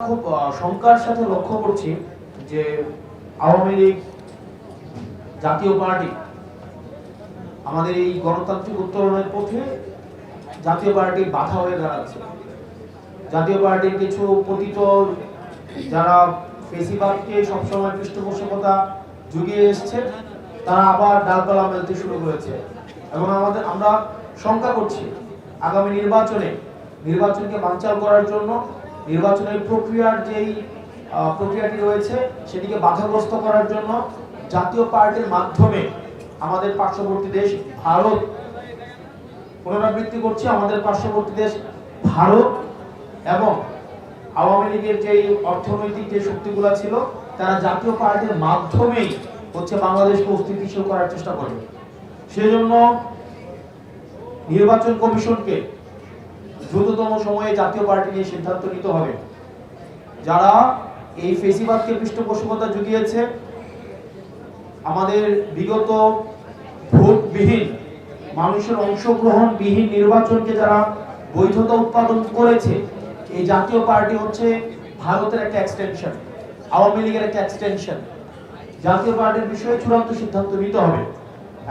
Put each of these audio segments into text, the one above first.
খুব শঙ্কার সাথে লক্ষ্য করছি যে আওয়ামী লীগ, জাতীয় পার্টি আমাদের এই গণতান্ত্রিক উত্তরণের পথে জাতীয় পার্টি বাধা হয়ে দাঁড়াচ্ছে। জাতীয় পার্টির কিছু পতিত যারা সবসময় পৃষ্ঠপোষকতা যুগিয়ে এসছে, তারা আবার ডালপালা মেলতে শুরু করেছে। এবং আমাদের, আমরা শঙ্কা করছি আগামী নির্বাচনে, নির্বাচনকে বানচাল করার জন্য নির্বাচনের প্রক্রিয়ার যেই প্রক্রিয়াটি রয়েছে, সেটিকে বাধাগ্রস্ত করার জন্য জাতীয় পার্টির মাধ্যমে আমাদের পার্শ্ববর্তী দেশ ভারত, পুনরাবৃত্তি করছি আমাদের পার্শ্ববর্তী দেশ ভারত এবং আওয়ামী লীগের যে অর্থনৈতিক যে শক্তিগুলো ছিল, তারা জাতীয় পার্টির মাধ্যমেই হচ্ছে বাংলাদেশকে অস্থিতিশীল করার চেষ্টা করবে। সেজন্য নির্বাচন কমিশনকে দ্রুততম সময়ে জাতীয় পার্টি নিয়ে সিদ্ধান্ত নিতে হবে। যারা এই ফেসিবাদকে পৃষ্ঠপোষকতা জুগিয়েছে, আমাদের বিগত ভোটবিহীন, মানুষের অংশগ্রহণবিহীন নির্বাচনকে যারা বৈধতা উৎপাদন করেছে, এই জাতীয় পার্টি হচ্ছে ভারতের একটা এক্সটেনশন আওয়ামী লীগের একটা এক্সটেনশন জাতীয় পার্টির বিষয়ে চূড়ান্ত সিদ্ধান্ত নিতে হবে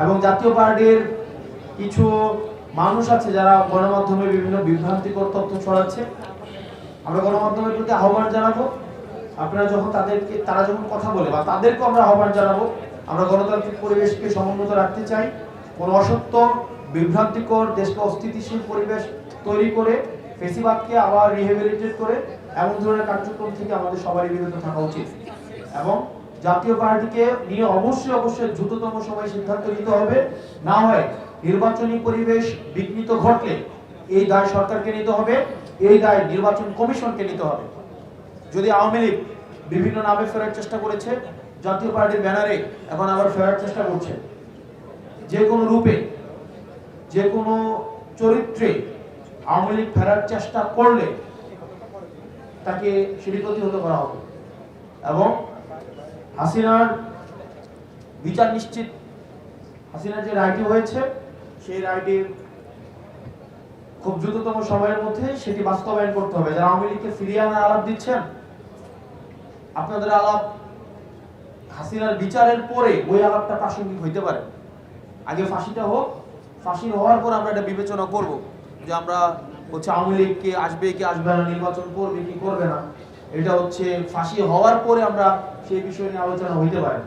এবং জাতীয় পার্টির কিছু মানুষ আছে যারা গণমাধ্যমে বিভিন্ন বিভ্রান্তিকর তথ্য ছড়াচ্ছে। আমরা গণমাধ্যমের প্রতি আহ্বান জানাব। আপনারা যখন তাদেরকে, তারা যখন কথা বলে বা তাদেরকে আমরা আহ্বান জানাব, আমরা গণতান্ত্রিক পরিবেশকে সমুন্নত রাখতে চাই। কোনো অসত্য, বিভ্রান্তিকর, দেশকে অস্থিতিশীল পরিবেশ তৈরি করে, ফেসিবাদকে আবার রিহেবিলিটেট করে, এমন ধরনের কার্যক্রম থেকে আমাদের সবারই বিরত থাকা উচিত। এবং জাতীয় পার্টিকে নিয়ে অবশ্যই অবশ্যই দ্রুততম সময় সিদ্ধান্ত নিতে হবে। না হয় নির্বাচনী পরিবেশ বিঘ্নিত ঘটলে এই দায় সরকারকে নিতে হবে, এই দায় নির্বাচন কমিশনকে নিতে হবে। যদি আওয়ামী লীগ বিভিন্ন নামে ফেরার চেষ্টা করেছে, জাতীয় পার্টির ব্যানারে এখন আবার ফেরার চেষ্টা করছে। যে কোনো রূপে, যে কোনো চরিত্রে আওয়ামী লীগ ফেরার চেষ্টা করলে তাকে সেটি প্রতিহত করা হবে। এবং হাসিনার বিচার নিশ্চিত। হাসিনার যে রায়টি হয়েছে, সেই রায়টির খুব দ্রুততম সময়ের মধ্যে সেটি বাস্তবায়ন করতে হবে। যারা আওয়ামী লীগকে ফিরিয়ে আনার আলাপ দিচ্ছেন, আপনাদের আলাপ হাসিনার বিচারের পরে ওই আলাপটা প্রাসঙ্গিক হইতে পারে। আগে ফাঁসিটা হোক, ফাঁসি হওয়ার পর আমরা এটা বিবেচনা করব যে আমরা হচ্ছে আওয়ামী লীগ কে আসবে কি আসবে না, নির্বাচন করবে কি করবে না। এটা হচ্ছে ফাঁসি হওয়ার পরে আমরা সেই বিষয় নিয়ে আলোচনা হইতে পারে